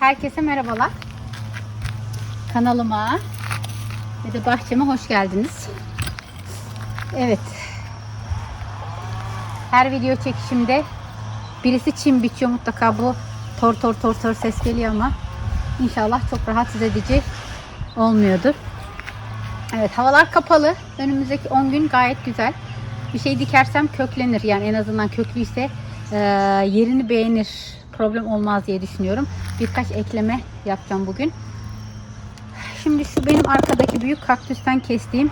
Herkese merhabalar. Kanalıma ve de bahçeme hoş geldiniz. Evet. Her video çekişimde birisi çim biçiyor mutlaka bu tor tor tor tor ses geliyor ama inşallah çok rahatsız edici olmuyordur. Evet havalar kapalı. Önümüzdeki 10 gün gayet güzel. Bir şey dikersem köklenir. Yani en azından köklüyse yerini beğenir. Problem olmaz diye düşünüyorum. Birkaç ekleme yapacağım bugün. Şimdi şu benim arkadaki büyük kaktüsten kestiğim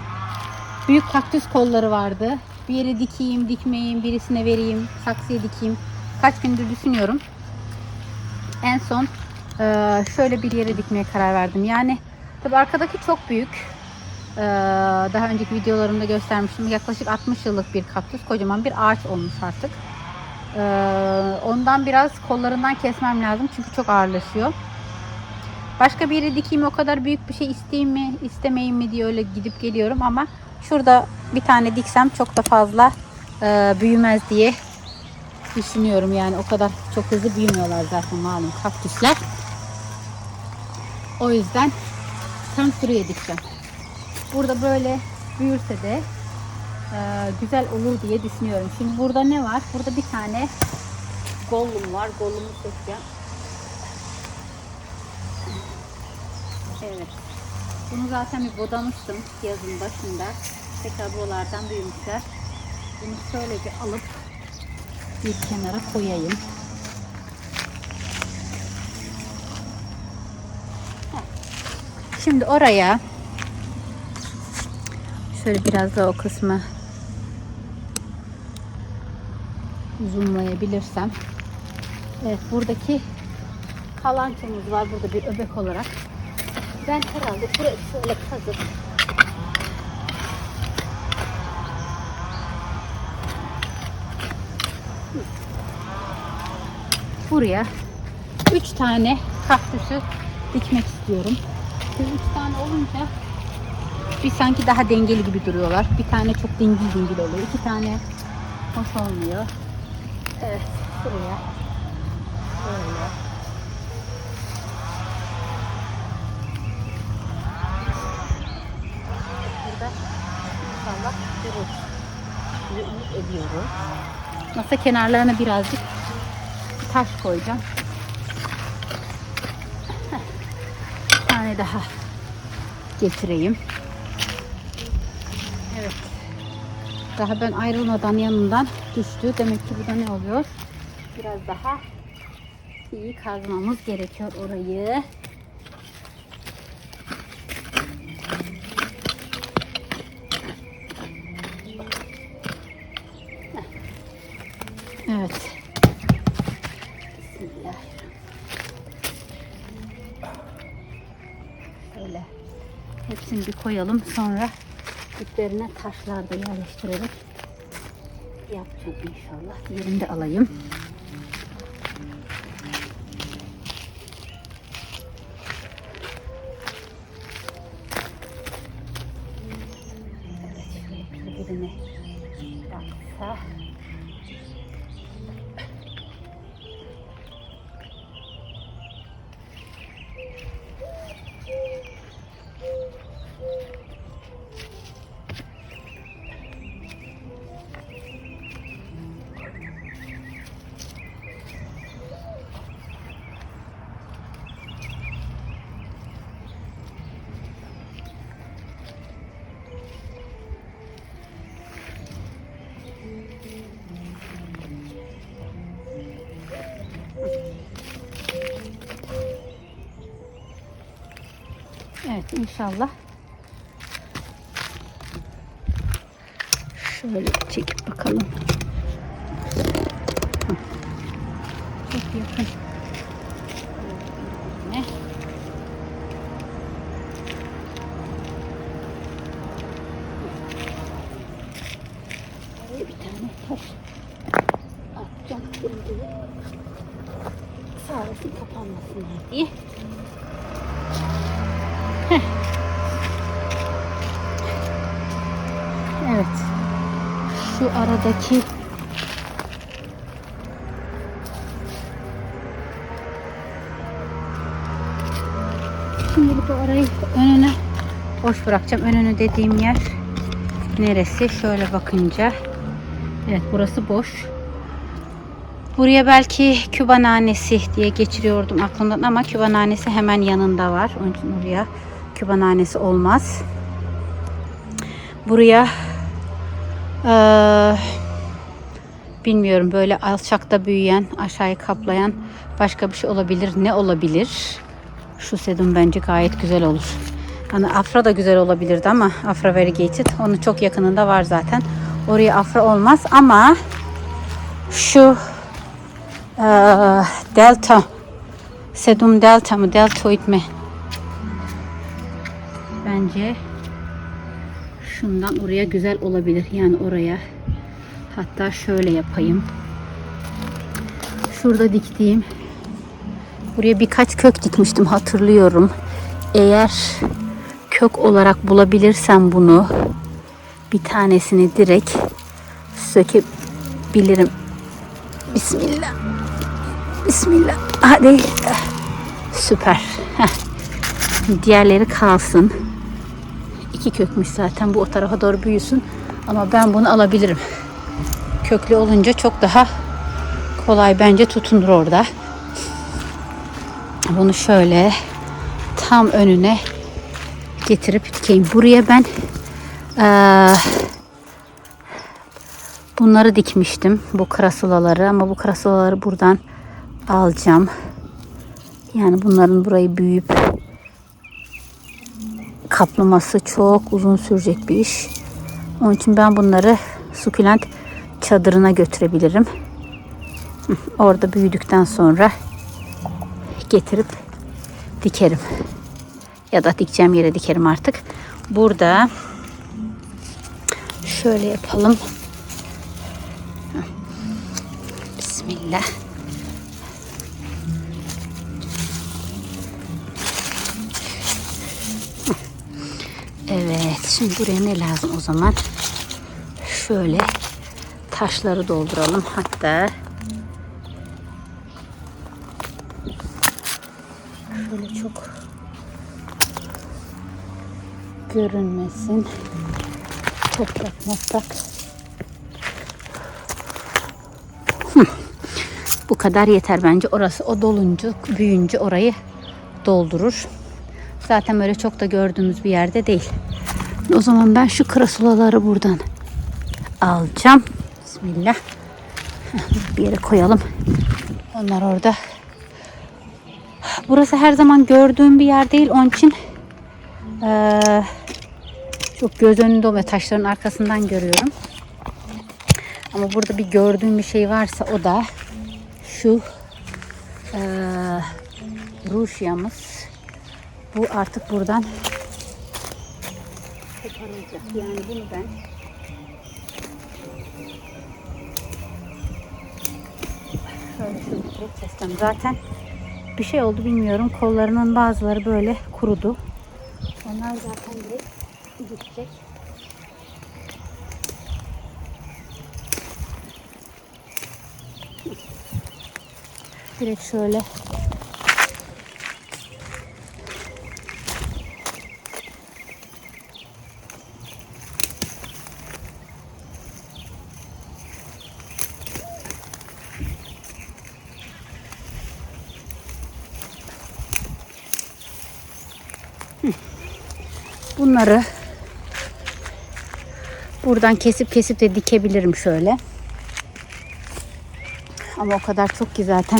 büyük kaktüs kolları vardı. Bir yere dikeyim, dikmeyeyim, birisine vereyim, saksıya dikeyim. Kaç gündür düşünüyorum. En son e, şöyle bir yere dikmeye karar verdim. Yani tabii arkadaki çok büyük. Ee, daha önceki videolarımda göstermiştim. Yaklaşık 60 yıllık bir kaktüs. Kocaman bir ağaç olmuş artık. Ee, ondan biraz kollarından kesmem lazım. Çünkü çok ağırlaşıyor. Başka bir yere dikeyim o kadar büyük bir şey isteyeyim mi istemeyeyim mi diye öyle gidip geliyorum ama şurada bir tane diksem çok da fazla e, büyümez diye düşünüyorum yani o kadar çok hızlı büyümüyorlar zaten malum kaktüsler. O yüzden tam şuraya dikeceğim. Burada böyle büyürse de güzel olur diye düşünüyorum. Şimdi burada ne var? Burada bir tane gollum var. Gollumu seçeceğim. Evet. Bunu zaten bir bodamıştım yazın başında. Tekrar buralardan büyümüşler. Bunu şöyle bir alıp bir kenara koyayım. Şimdi oraya şöyle biraz da o kısmı zoomlayabilirsem. Evet buradaki kalançomuz var burada bir öbek olarak. Ben herhalde burayı şöyle kazıp buraya 3 tane kaktüsü dikmek istiyorum. Bu 3 tane olunca bir sanki daha dengeli gibi duruyorlar. Bir tane çok dingil dingil oluyor. İki tane hoş olmuyor. Evet şuraya böyle burada inşallah durur diye umut ediyorum. Masa kenarlarına birazcık taş koyacağım. Bir tane daha getireyim. Evet. Daha ben ayrılmadan yanından düştü. Demek ki bu da ne oluyor? Biraz daha iyi kazmamız gerekiyor orayı. Evet. Şöyle hepsini bir koyalım. Sonra diplerine taşlar da yerleştirerek inşallah. Yerinde alayım. İnşallah. Şöyle çekip bakalım. Çok yakın. Ne? Buraya bir tane taş atacağım şimdi. Sağlasın kapanmasınlar diye. Evet. Şu aradaki Şimdilik orayı önüne boş bırakacağım. Önünü dediğim yer neresi? Şöyle bakınca. Evet burası boş. Buraya belki Küba nanesi diye geçiriyordum aklımdan ama Küba nanesi hemen yanında var. Onun için oraya Küba nanesi olmaz. Buraya eee, bilmiyorum böyle alçakta büyüyen, aşağıyı kaplayan başka bir şey olabilir. Ne olabilir? Şu sedum bence gayet güzel olur. Hani afra da güzel olabilirdi ama afra variegated onun çok yakınında var zaten. Oraya afra olmaz ama şu eee, delta sedum delta mı deltoid mi? Bence şundan oraya güzel olabilir. Yani oraya hatta şöyle yapayım. Şurada diktiğim buraya birkaç kök dikmiştim hatırlıyorum. Eğer kök olarak bulabilirsem bunu bir tanesini direkt sökebilirim. Bismillah. Bismillah. Hadi. Süper. Heh. Diğerleri kalsın. İki kökmüş zaten. Bu o tarafa doğru büyüsün. Ama ben bunu alabilirim. Köklü olunca çok daha kolay bence tutunur orada. Bunu şöyle tam önüne getirip dikeyim. Buraya ben eee, bunları dikmiştim. Bu krasulaları ama bu krasulaları buradan alacağım. Yani bunların burayı büyüyüp kaplaması çok uzun sürecek bir iş. Onun için ben bunları sukulent çadırına götürebilirim. Orada büyüdükten sonra getirip dikerim. Ya da dikeceğim yere dikerim artık. Burada şöyle yapalım. Bismillah. Evet, şimdi buraya ne lazım o zaman? Şöyle taşları dolduralım. Hatta şöyle çok görünmesin. Toprak. Hı. Bu kadar yeter bence. Orası o dolunca, büyüyünce orayı doldurur. Zaten böyle çok da gördüğümüz bir yerde değil. O zaman ben şu krasulaları buradan alacağım. Bismillah. Bir yere koyalım. Onlar orada. Burası her zaman gördüğüm bir yer değil. Onun için eee, çok göz önünde olmuyor. Taşların arkasından görüyorum. Ama burada bir gördüğüm bir şey varsa o da şu eee ruşyamız. Bu artık buradan koparılacak. Yani bunu ben şöyle direkt kestim. Zaten bir şey oldu bilmiyorum. Kollarının bazıları böyle kurudu. Onlar zaten direkt gidecek. Direkt şöyle Bunları buradan kesip kesip de dikebilirim şöyle. Ama o kadar çok ki zaten.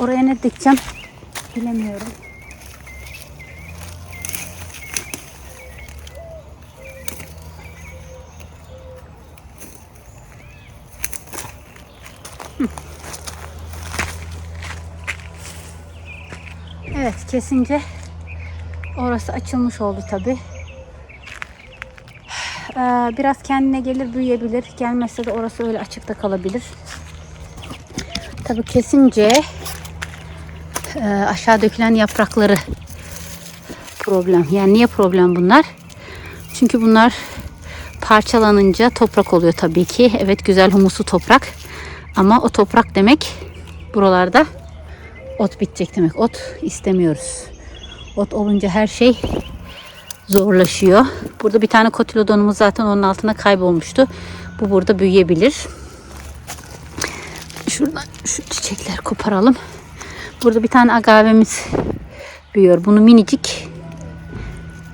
Oraya ne dikeceğim bilemiyorum. Evet kesince orası açılmış oldu tabi. e, biraz kendine gelir büyüyebilir. Gelmezse de orası öyle açıkta kalabilir. Tabii kesince e, aşağı dökülen yaprakları problem. Yani niye problem bunlar? Çünkü bunlar parçalanınca toprak oluyor tabii ki. Evet güzel humuslu toprak. Ama o toprak demek buralarda ot bitecek demek. Ot istemiyoruz. Ot olunca her şey zorlaşıyor. Burada bir tane kotilodonumuz zaten onun altına kaybolmuştu. Bu burada büyüyebilir. Şuradan şu çiçekleri koparalım. Burada bir tane agavemiz büyüyor. Bunu minicik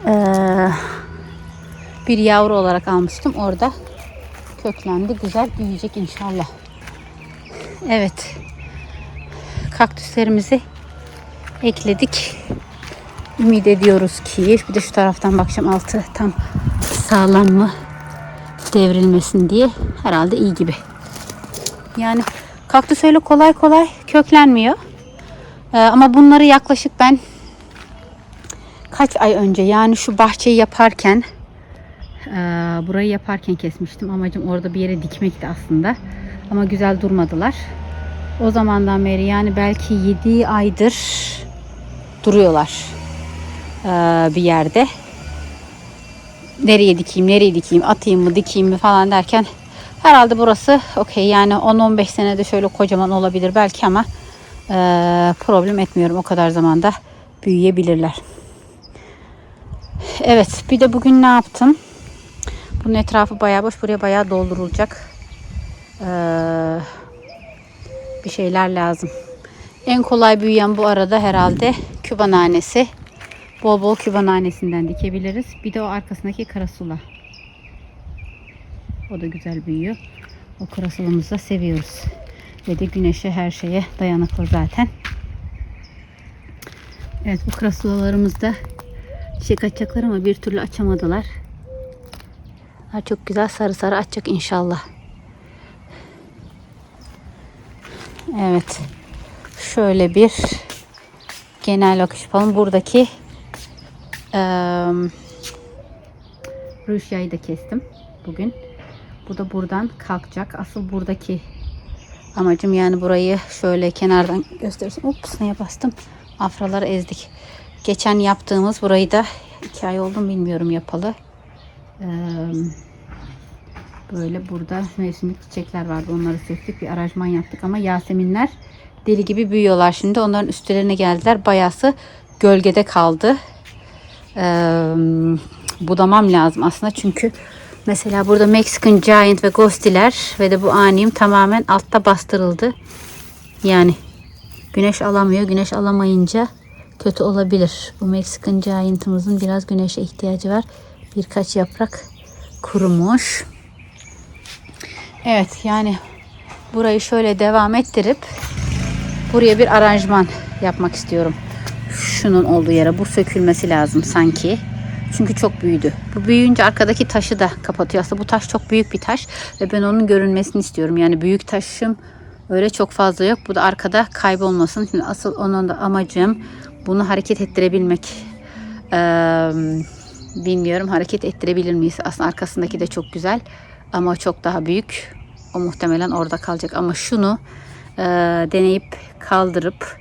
eee, bir yavru olarak almıştım. Orada köklendi. Güzel büyüyecek inşallah. Evet. Kaktüslerimizi ekledik. Ümit ediyoruz ki bir de şu taraftan bakacağım altı tam sağlam mı devrilmesin diye herhalde iyi gibi. Yani kaktüs öyle kolay kolay köklenmiyor. Ee, ama bunları yaklaşık ben kaç ay önce yani şu bahçeyi yaparken ee, burayı yaparken kesmiştim. Amacım orada bir yere dikmekti aslında. Ama güzel durmadılar. O zamandan beri yani belki 7 aydır duruyorlar ee, bir yerde. Nereye dikeyim, nereye dikeyim, atayım mı, dikeyim mi falan derken herhalde burası okey yani 10-15 senede şöyle kocaman olabilir belki ama problem etmiyorum. O kadar zamanda büyüyebilirler. Evet bir de bugün ne yaptım? Bunun etrafı bayağı boş. Buraya bayağı doldurulacak. Ee, bir şeyler lazım. En kolay büyüyen bu arada herhalde küba nanesi. Bol bol küba nanesinden dikebiliriz. Bir de o arkasındaki karasula. O da güzel büyüyor. O karasulumuzu da seviyoruz. Ve de güneşe her şeye dayanıklı zaten. Evet bu karasulalarımız da çiçek açacaklar ama bir türlü açamadılar. Ha, çok güzel sarı sarı açacak inşallah. Evet. Şöyle bir genel bakış yapalım. Buradaki eee rüşyayı da kestim bugün. Bu da buradan kalkacak. Asıl buradaki amacım yani burayı şöyle kenardan göstereyim. Ups neye bastım? Afraları ezdik. Geçen yaptığımız burayı da iki ay oldu bilmiyorum yapalı. Eee Böyle burada mevsimlik çiçekler vardı. Onları söktük. Bir aranjman yaptık ama yaseminler deli gibi büyüyorlar şimdi. Onların üstlerine geldiler. Bayası gölgede kaldı. Ee, budamam lazım aslında. Çünkü mesela burada Mexican Giant ve Ghostiler ve de bu anim tamamen altta bastırıldı. Yani güneş alamıyor. Güneş alamayınca kötü olabilir. Bu Mexican Giant'ımızın biraz güneşe ihtiyacı var. Birkaç yaprak kurumuş. Evet yani burayı şöyle devam ettirip buraya bir aranjman yapmak istiyorum. Şunun olduğu yere bu sökülmesi lazım sanki. Çünkü çok büyüdü. Bu büyüyünce arkadaki taşı da kapatıyor. Aslında bu taş çok büyük bir taş ve ben onun görünmesini istiyorum. Yani büyük taşım öyle çok fazla yok. Bu da arkada kaybolmasın. Şimdi asıl onun da amacım bunu hareket ettirebilmek. Ee, bilmiyorum hareket ettirebilir miyiz? Aslında arkasındaki de çok güzel ama çok daha büyük. O muhtemelen orada kalacak ama şunu e, deneyip kaldırıp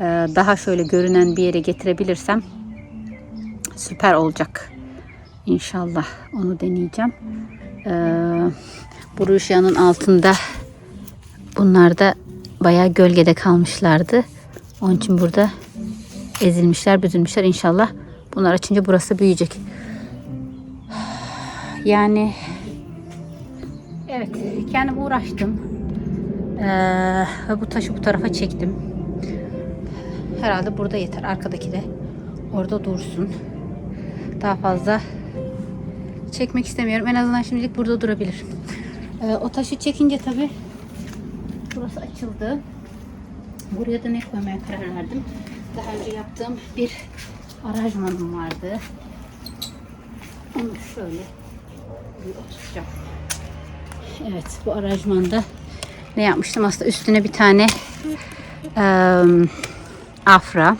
e, daha şöyle görünen bir yere getirebilirsem süper olacak. İnşallah onu deneyeceğim. E, bu ruşyanın altında bunlar da bayağı gölgede kalmışlardı. Onun için burada ezilmişler, büzülmüşler. İnşallah bunlar açınca burası büyüyecek. Yani Evet, kendim uğraştım. Ee, bu taşı bu tarafa çektim. Herhalde burada yeter. Arkadaki de orada dursun. Daha fazla çekmek istemiyorum. En azından şimdilik burada durabilir. Ee, o taşı çekince tabi burası açıldı. Buraya da ne koymaya karar verdim. Daha önce yaptığım bir aranjmanım vardı. Onu şöyle bir oturtacağım. Evet bu aranjmanda ne yapmıştım? Aslında üstüne bir tane e, afra.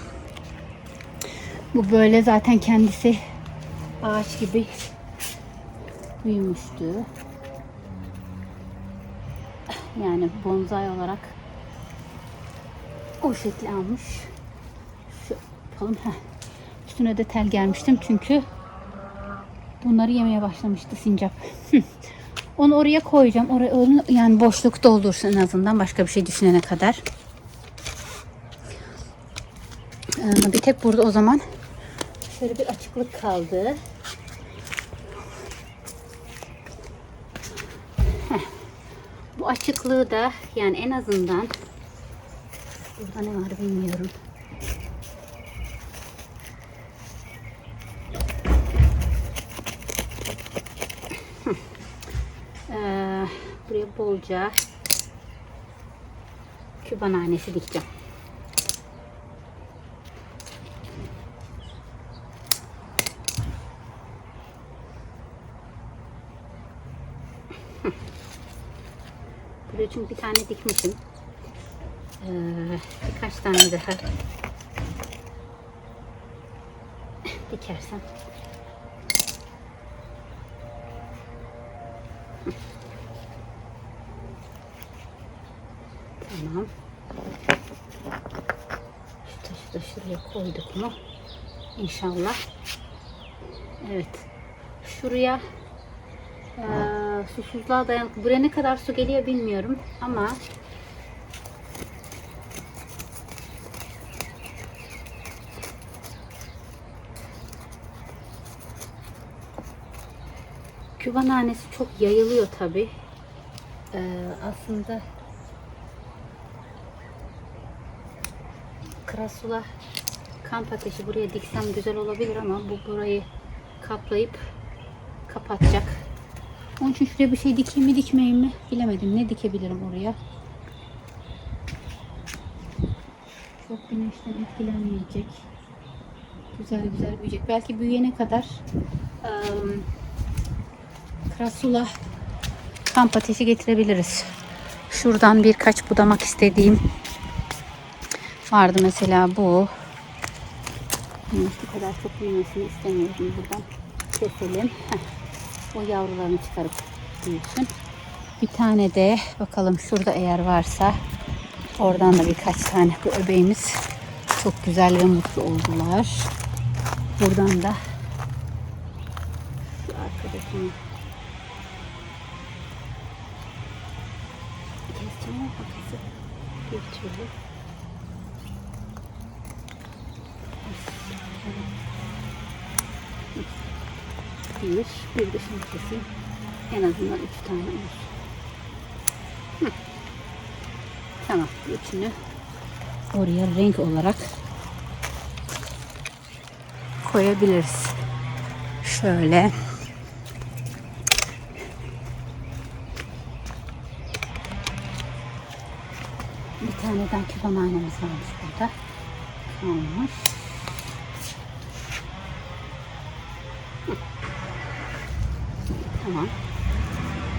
Bu böyle zaten kendisi ağaç gibi büyümüştü. Yani bonsai olarak o şekli almış. Şu yapalım. Üstüne de tel gelmiştim çünkü bunları yemeye başlamıştı sincap. Onu oraya koyacağım. Oraya onu yani boşluk doldursun en azından başka bir şey düşünene kadar. Ee, bir tek burada o zaman şöyle bir açıklık kaldı. Bu açıklığı da yani en azından burada ne var bilmiyorum. Ee, buraya bolca küba nanesi dikeceğim. Buraya çünkü bir tane dikmişim. Ee, birkaç tane daha dikersem Tamam. Şu taşı da şuraya koyduk mu? İnşallah. Evet. Şuraya eee susuzluğa dayanıklı. Buraya ne kadar su geliyor bilmiyorum ama Küba nanesi çok yayılıyor tabi. aslında Krasula kamp ateşi buraya diksem güzel olabilir ama bu burayı kaplayıp kapatacak. Onun için şuraya bir şey dikeyim mi dikmeyeyim mi bilemedim. Ne dikebilirim oraya? Çok güneşten etkilenmeyecek. Güzel güzel büyüyecek. Belki büyüyene kadar ım, Krasula kamp ateşi getirebiliriz. Şuradan birkaç budamak istediğim vardı mesela bu. Bu kadar çok büyümesini istemiyorum buradan. Keselim. Heh. O yavrularını çıkarıp büyüsün. Bir tane de bakalım şurada eğer varsa oradan da birkaç tane bu öbeğimiz çok güzel ve mutlu oldular. Buradan da şu arkadakini keseceğim bir türlü bir, bir de keseyim. En azından üç tane olur. Tamam, üçünü oraya renk olarak koyabiliriz. Şöyle. Bir tane daha kütüphanemiz varmış burada. Kalmış.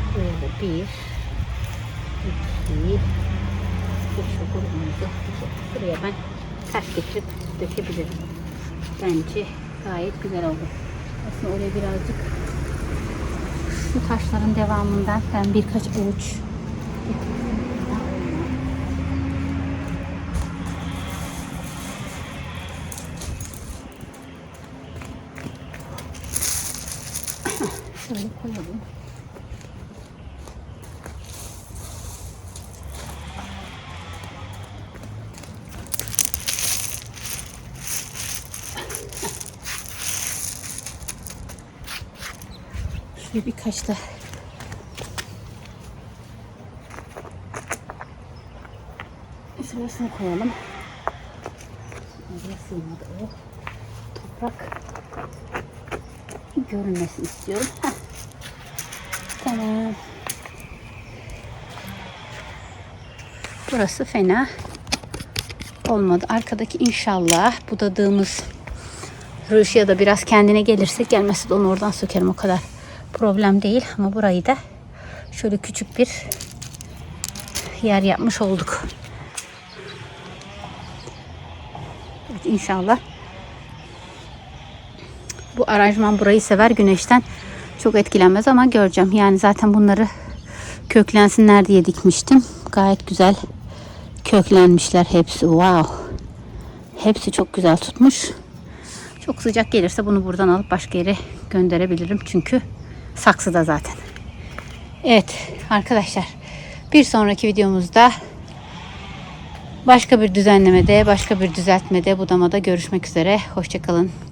Da bir, iki, üç grubumuzu buraya ben taş getirip dökebilirim. Bence gayet güzel oldu. Aslında oraya birazcık şu taşların devamından ben birkaç avuç Şöyle birkaç da sırasını koyalım. Oraya sığmadı o. Toprak görünmesini istiyorum. Heh. Tamam. Burası fena olmadı. Arkadaki inşallah budadığımız rüş ya da biraz kendine gelirse gelmesi de onu oradan sökerim o kadar problem değil. Ama burayı da şöyle küçük bir yer yapmış olduk. Evet, inşallah bu aranjman burayı sever güneşten çok etkilenmez ama göreceğim. Yani zaten bunları köklensinler diye dikmiştim. Gayet güzel köklenmişler hepsi. Wow. Hepsi çok güzel tutmuş. Çok sıcak gelirse bunu buradan alıp başka yere gönderebilirim. Çünkü saksıda zaten. Evet arkadaşlar bir sonraki videomuzda başka bir düzenlemede, başka bir düzeltmede, budamada görüşmek üzere. Hoşçakalın.